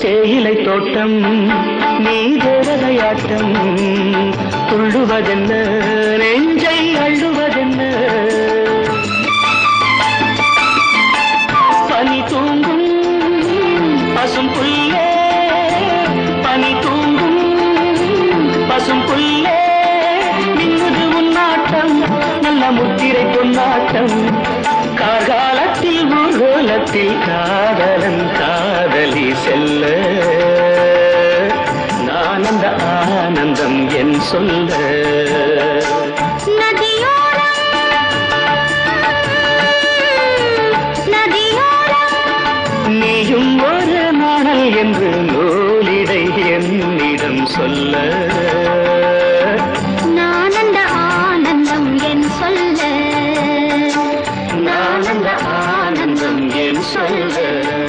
தேயிலை தோட்டம் நீ தேவதையாட்டம் துள்ளுவதென்ன நெஞ்சை அள்ளுவதென்ன. பனி தூங்கும் பசும் புல்லே பனி தூங்கும் பசும் புல்லே. மின்னுது உன்னாட்டம் நல்ல முத்திரை பொன்னாட்டம். கார்காலத்தில் பூகோலத்தில் காதலன். செல்ல. நான் அந்த ஆனந்தம் என் சொல்ல. நீயும் ஒரு நாணல் என்று நூலிடை என்னிடம் சொல்ல. நான் அந்த ஆனந்தம் என் சொல்ல. நான் அந்த ஆனந்தம் என் சொல்ல.